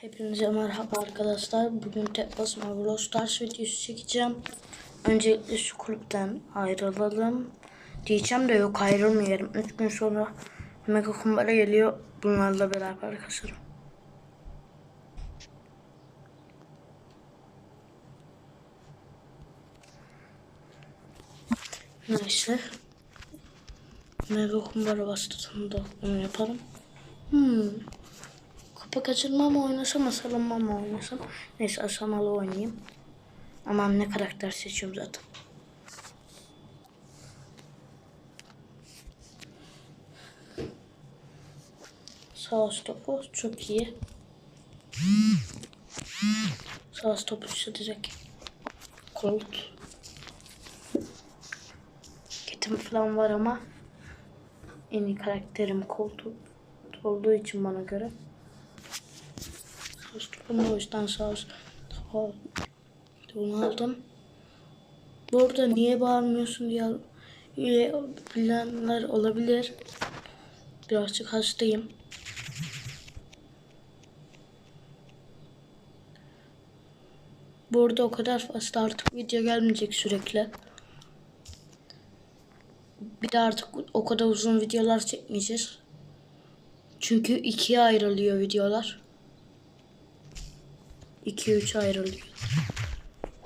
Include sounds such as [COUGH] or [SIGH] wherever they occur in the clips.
Hepinize merhaba arkadaşlar. Bugün tek basma Brawl Stars videosu çekeceğim. Öncelikle şu kulüpten ayrılalım. Diyeceğim de yok ayrılmayalım. 3 gün sonra Mega Kumbara geliyor. Bunlarla beraber kasarım. Neyse. Mega Kumbara bastığında onu yapalım. Hmm. Kupa kaçırma mı oynasam, asalınma mı oynasam? Neyse asamalı oynayayım. Ama ne karakter seçiyorum zaten. Sağ topu çok iyi. Sağ topu direkt. Colt. Kitim falan var ama en iyi karakterim Colt olduğu için bana göre. Ama o yüzden sağ. Onu aldım. Bu arada niye bağırmıyorsun diye diye bilenler olabilir. Birazcık hastayım. Bu arada o kadar fazla artık video gelmeyecek sürekli. Bir de artık o kadar uzun videolar çekmeyeceğiz. Çünkü ikiye ayrılıyor videolar. 2-3 ayrılıyor.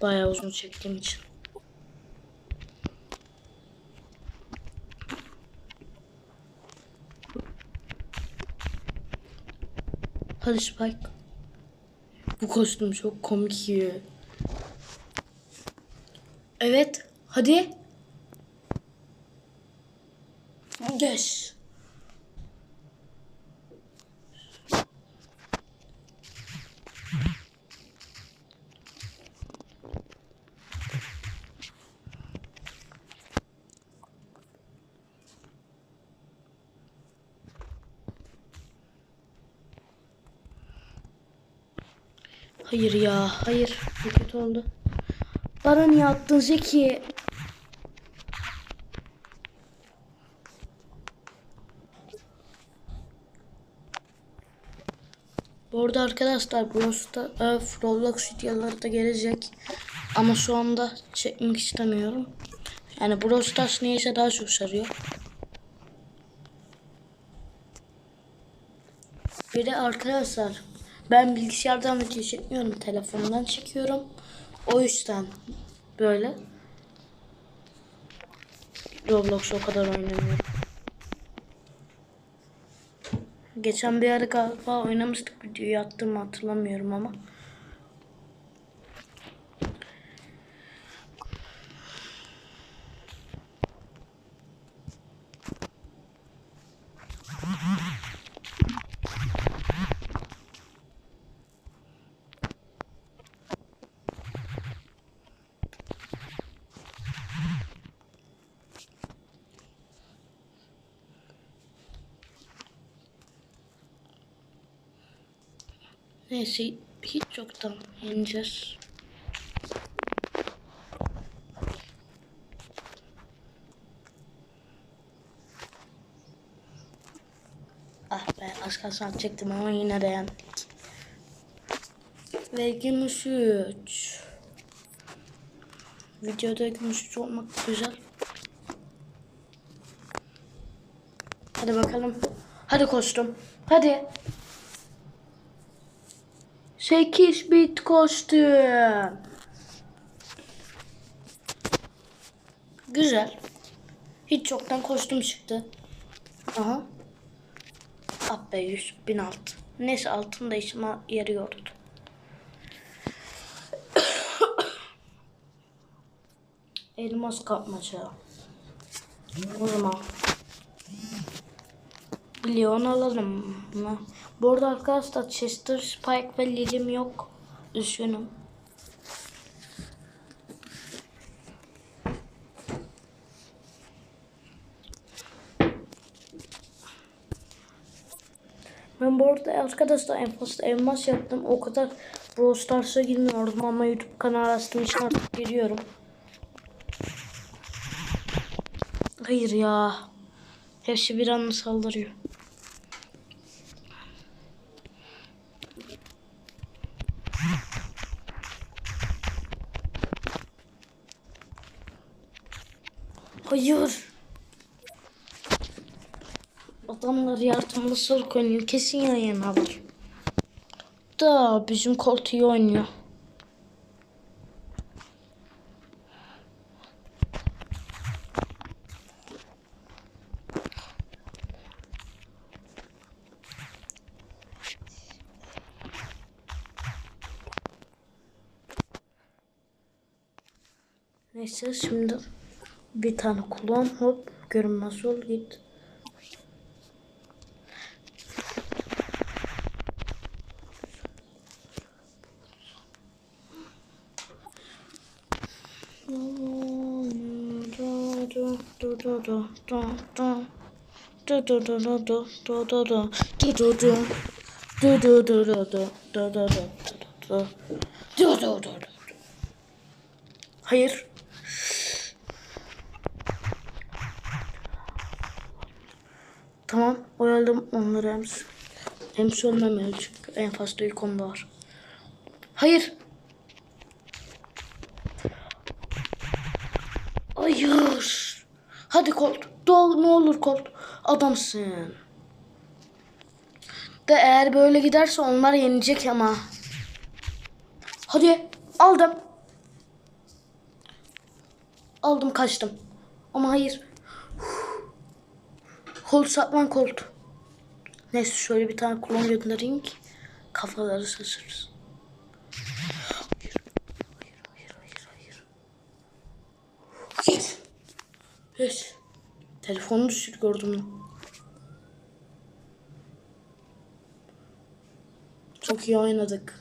Bayağı uzun çektiğim için. Hadi Spike. Bu kostüm çok komik ya. Evet. Hadi. Yes. Hayır ya, hayır. Bu kötü oldu. Bana niye attın Zeki? Bu arada arkadaşlar Brost'a e, Roblox videoları da gelecek. Ama şu anda çekmek istemiyorum. Yani Brawl Stars neyse daha çok sarıyor. Bir de arkadaşlar ben bilgisayardan video çekmiyorum. Telefondan çekiyorum. O yüzden böyle Roblox o kadar oynamıyorum. Geçen bir ara galiba oynamıştık videoyu attığımı hatırlamıyorum ama. Neyse hiç çoktan yeneceğiz. Ah be az kalsın atacaktım ama yine de yendik. Ve gümüş 3. Videoda gümüş 3 olmak güzel. Hadi bakalım. Hadi kostüm. Hadi. 8 bit kostüm. Güzel. Hiç çoktan kostüm çıktı. Aha. Ah be 100 bin alt. Neyse altın da işime yarıyordu. [COUGHS] Elmas kapmaca. O zaman Leon alalım mı? Bu arada arkadaşlar Chester, Spike ve Lilim yok. Üzgünüm. Ben bu arada arkadaşlar en fazla elmas yaptım. O kadar Brawl Stars'a girmiyordum ama YouTube kanalı açtığım için artık giriyorum. Hayır ya. Hepsi bir anda saldırıyor. Hayır. Adamlar yardımlı sırk oynuyor. Kesin yan yanalar. Da bizim Colt iyi oynuyor. Neyse şimdi bir tane kullan hop görünmez ol git. Hayır. Tamam oyaladım onları hem hem söylememeli çünkü en fazla ilk onda var. Hayır. Hayır. Hadi Colt. Dol ne olur Colt. Adamsın. De eğer böyle giderse onlar yenecek ama. Hadi aldım. Aldım kaçtım. Ama hayır. Colt satman Colt. Neyse şöyle bir tane klon göndereyim ki kafaları şaşırırız. Hayır. Telefonu düşür gördüm? Çok iyi oynadık.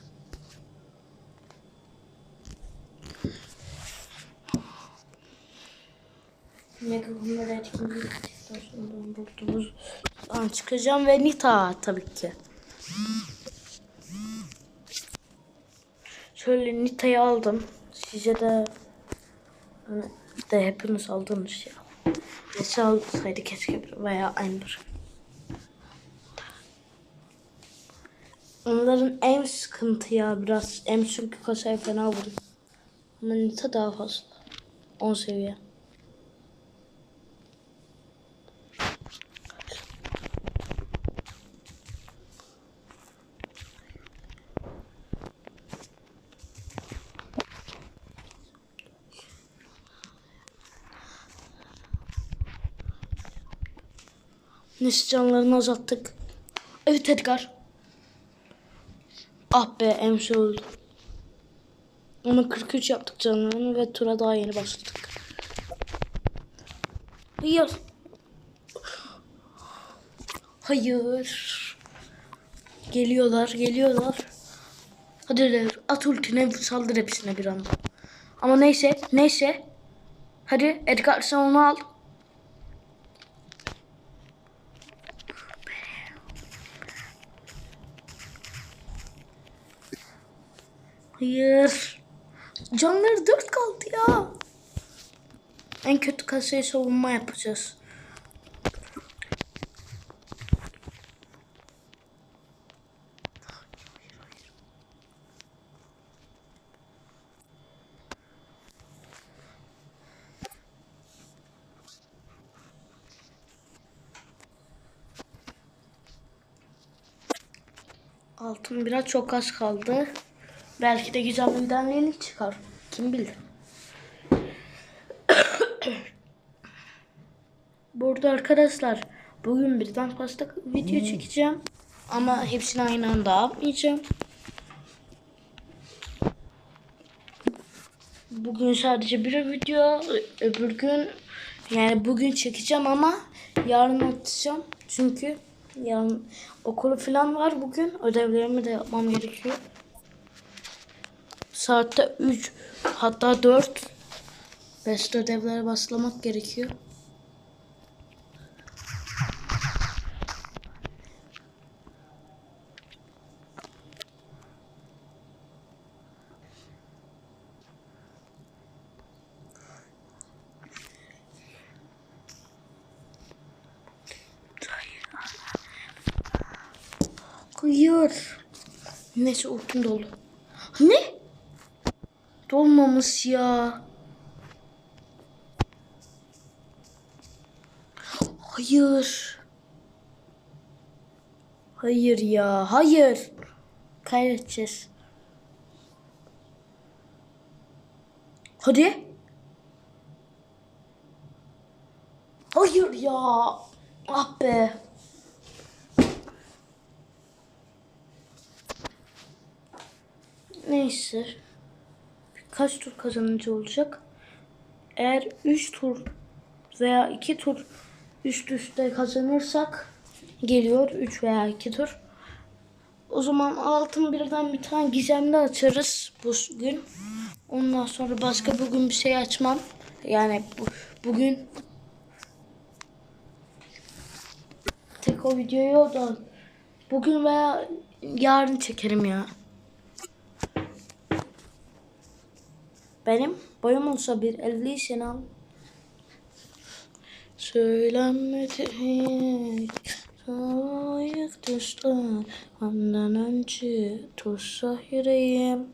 Mega etkinlikten sonra bulduğumuz an çıkacağım ve Nita tabii ki. Şöyle Nita'yı aldım. Size de hani de hepiniz aldınız ya. Neyse alsaydı keşke veya aynıdır. Onların en sıkıntı ya biraz. Em çünkü kasaya fena vuruyor. Ama Nita daha fazla. 10 seviye. Neyse canlarını azalttık. Evet Edgar. Ah be Emsi öldü. Ama 43 yaptık canlarını ve tura daha yeni başladık. Hayır. Hayır. Geliyorlar, geliyorlar. Hadi Lev, at ultine saldır hepsine bir anda. Ama neyse, neyse. Hadi Edgar sen onu al. Hayır. Canları dört kaldı ya. En kötü kasaya savunma yapacağız. Altın biraz çok az kaldı. Belki de güzel bir yenilik çıkar. Kim bilir. [COUGHS] Burada arkadaşlar bugün birden fazla video çekeceğim. Ama hepsini aynı anda yapmayacağım. Bugün sadece bir video, öbür gün yani bugün çekeceğim ama yarın atacağım. Çünkü yarın okulu falan var bugün. Ödevlerimi de yapmam gerekiyor. Saatte 3 hatta 4 best ödevlere başlamak gerekiyor. Hayır. Neyse ultim dolu. Ne? Dolmamış ya. Hayır. Hayır ya. Hayır. Kaybedeceğiz. Hadi. Hayır ya. Ah be. Neyse. Kaç tur kazanıcı olacak? Eğer 3 tur veya 2 tur üst üste kazanırsak geliyor 3 veya 2 tur. O zaman altın birden bir tane gizemli açarız bu gün. Ondan sonra başka bugün bir şey açmam. Yani bu, bugün tek o videoyu da bugün veya yarın çekerim ya. Benim boyum olsa bir 50 sene al. Söylenmedi hiç Soğuk dostlar. Ondan önce tutsa yüreğim.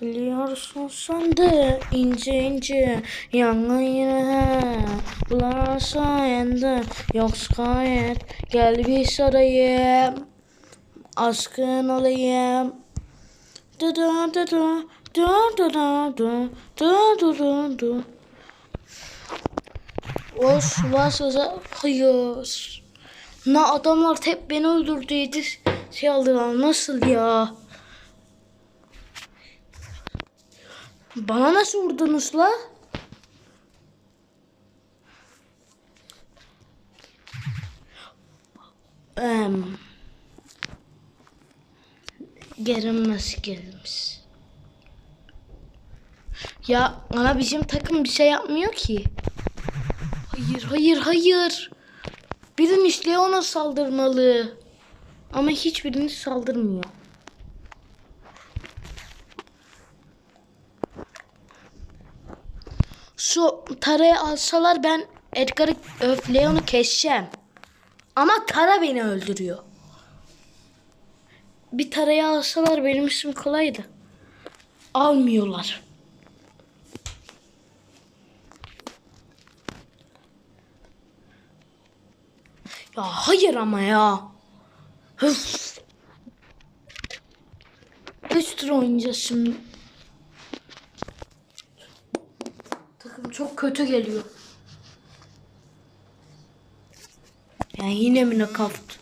Biliyorsun sen de ince ince Yangın yine. Bular sayende Yoksa gayet. Gel bir sarayım. Aşkın olayım. Du du du du Du du du du Du du du du Os varsa hayır. Ne adamlar hep beni öldürdüydü. Şey aldılar nasıl ya? Bana nasıl vurdunuz la? Em, gerilmez gerilmez. Ya ana bizim takım bir şey yapmıyor ki. Hayır, hayır, hayır. Birimiz Leon'a saldırmalı. Ama hiçbiriniz saldırmıyor. Şu tarayı alsalar ben Edgar'ı öf Leon'u keseceğim. Ama Tara beni öldürüyor. Bir tarayı alsalar benim işim kolaydı. Almıyorlar. Ya hayır ama ya. Öf. Üç tur oynayacağız şimdi. Takım çok kötü geliyor. Yani yine mi nakavt?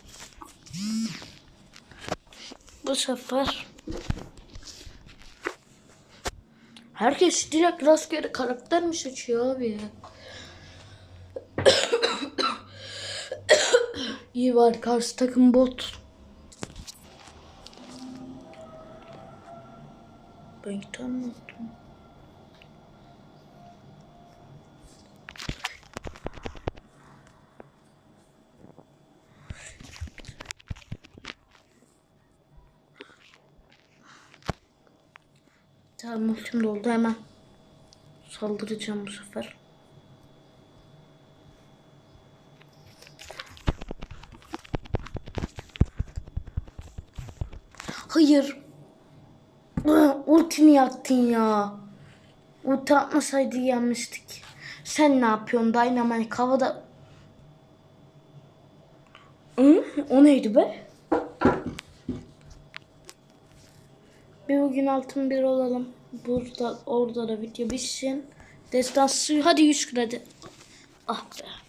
Bu sefer Herkes direkt rastgele karakter mi seçiyor abi? İyi var karşı takım bot. Ben tanımadım. Tamam ultim doldu hemen. Saldıracağım bu sefer. Hayır. Ulan Ultimi yaktın ya. Ulti atmasaydı yenmiştik. Sen ne yapıyorsun Dynamite havada? Hı? O neydi be? Bir bugün altın bir olalım. Burada orada da video bitsin. Destansı hadi 100 kredi. Ah be.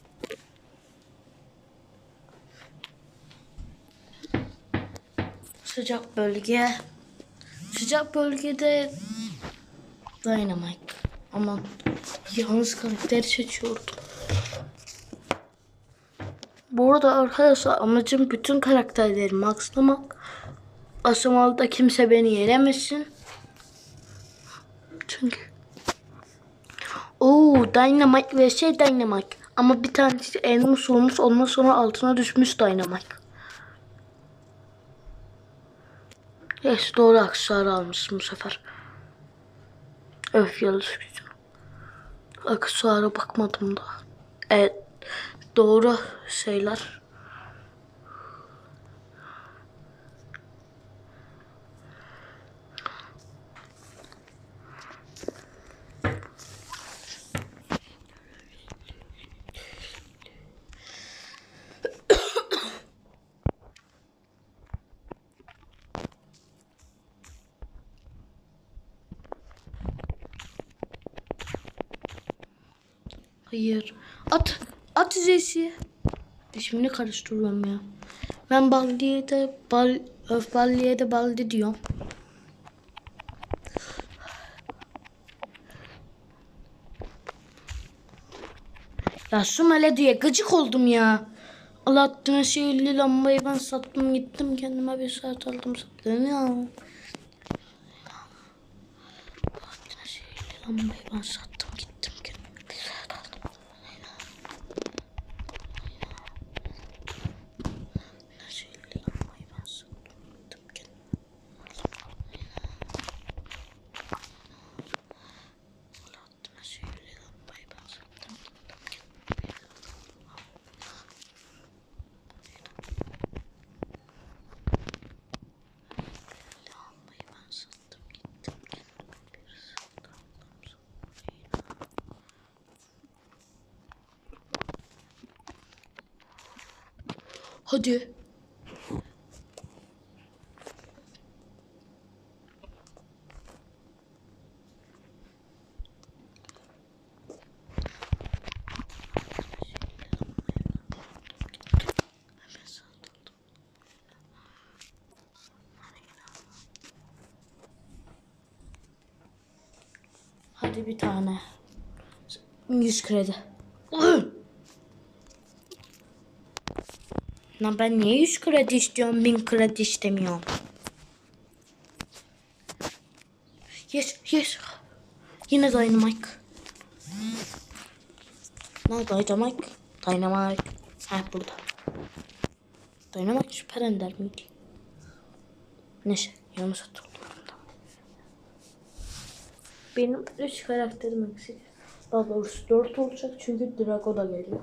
Sıcak bölge. Sıcak bölgede Dynamite. Ama yalnız karakteri seçiyordum. Bu arada arkadaşlar amacım bütün karakterleri maxlamak. Aşamalıda kimse beni yenemesin. Çünkü Oo Dynamite şey Dynamite. Ama bir tanesi elmas olmuş ondan sonra altına düşmüş Dynamite. Yes doğru aksesuar almışsın bu sefer. Öf yalnız gücüm. Aksesuara bakmadım da. Evet doğru şeyler. Hayır. At. At Z'si. İsmini karıştırıyorum ya. Ben Baldi'ye de bal, öf Baldi'ye de Baldi diyorum. Ya şu melodiye gıcık oldum ya. Alaaddin'e sihirli lambayı ben sattım gittim kendime bir saat aldım sattım ya. Alaaddin'e sihirli lambayı ben sattım gittim kendime bir saat aldım. Alaaddin'e sihirli lambayı ben sattım gittim kendime. Alaaddin'e sihirli lambayı ben sattım gittim Lambayı ben sattım gittim kendime bir saat aldım sonra Hadi. Hadi bir tane. 100 kredi. Lan ben niye 100 kredi istiyorum 1000 kredi istemiyorum. Yes yes. Yine Dynamite. Ne Dynamite? Dynamite. Ha burada. Dynamite süper ender miydi? Neyse yanlış hatırladım. Benim 3 karakterim eksik. Daha doğrusu 4 olacak çünkü Drago da geliyor.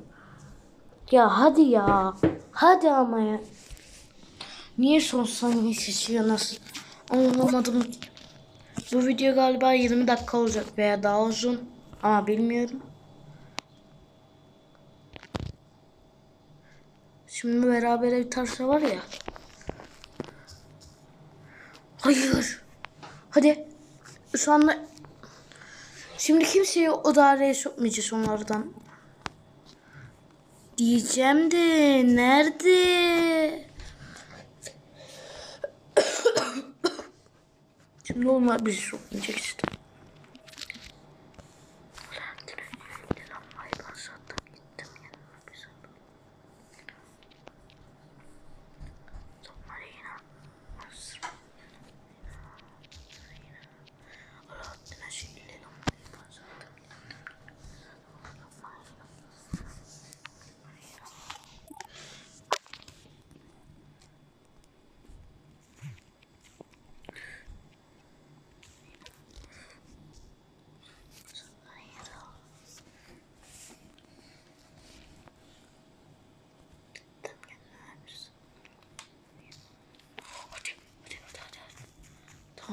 Ya hadi ya. Hadi ama ya. Niye son saniye seçiyor nasıl? Anlamadım. Bu video galiba 20 dakika olacak veya daha uzun. Ama bilmiyorum. Şimdi beraber biterse var ya. Hayır. Hadi. Şu anda Şimdi kimseyi o daireye sokmayacağız onlardan. Diyeceğim de nerede? [COUGHS] Şimdi onlar bizi sokmayacak işte.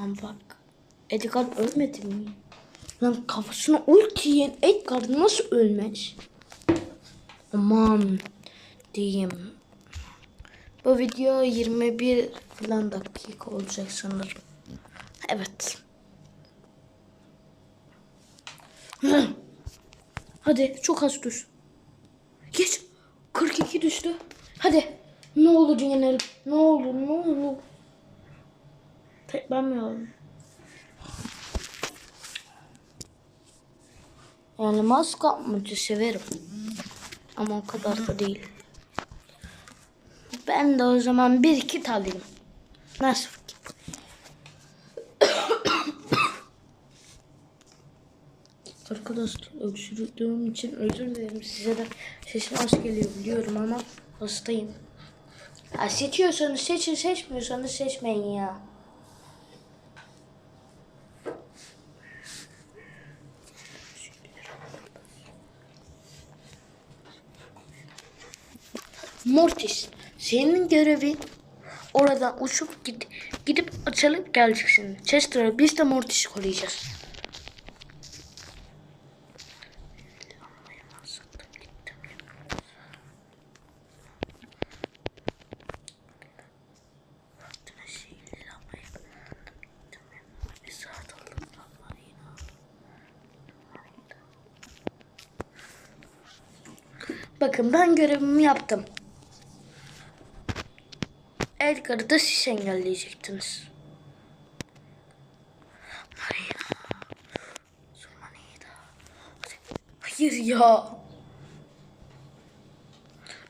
Tamam bak. Edgar ölmedi mi? Lan kafasına ulti yiyen Edgar nasıl ölmez? Aman diyeyim. Bu video 21 falan dakika olacak sanırım. Evet. Hadi çok az düş. Geç. 42 düştü. Hadi. Ne olur yenelim. Ne olur ne olur. Aldım? Yani maske yapmayı severim. Ama o kadar da değil. Ben de o zaman bir kit alayım. Nasıl fikir? [COUGHS] Arkadaşlar öksürdüğüm için özür dilerim. Size de sesim az geliyor biliyorum ama hastayım. Ya seçiyorsanız seçin, seçmiyorsanız seçmeyin ya. Mortis, senin görevin oradan uçup git, gidip açılıp geleceksin. Chester'a biz de Mortis'i koruyacağız. Bakın ben görevimi yaptım. Edgar'ı da siz engelleyecektiniz. Hayır ya.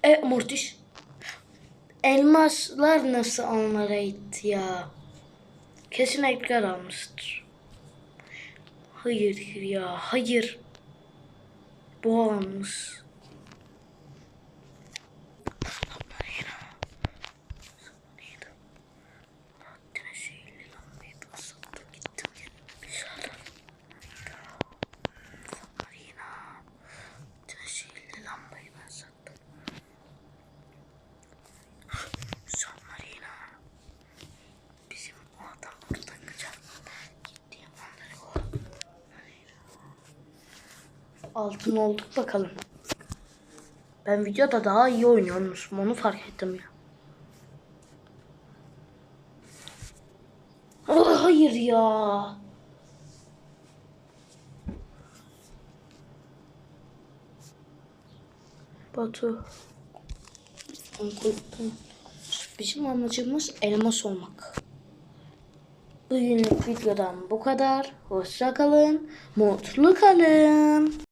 E Mortiş. Elmaslar nasıl onlara itti ya? Kesin Edgar almıştır. Hayır ya, hayır. Bu almış. Altın olduk bakalım. Ben videoda daha iyi oynuyormuşum. Onu fark ettim ya. Ah, hayır ya. Batu. Bizim amacımız elmas olmak. Bugünlük videodan bu kadar. Hoşça kalın. Mutlu kalın.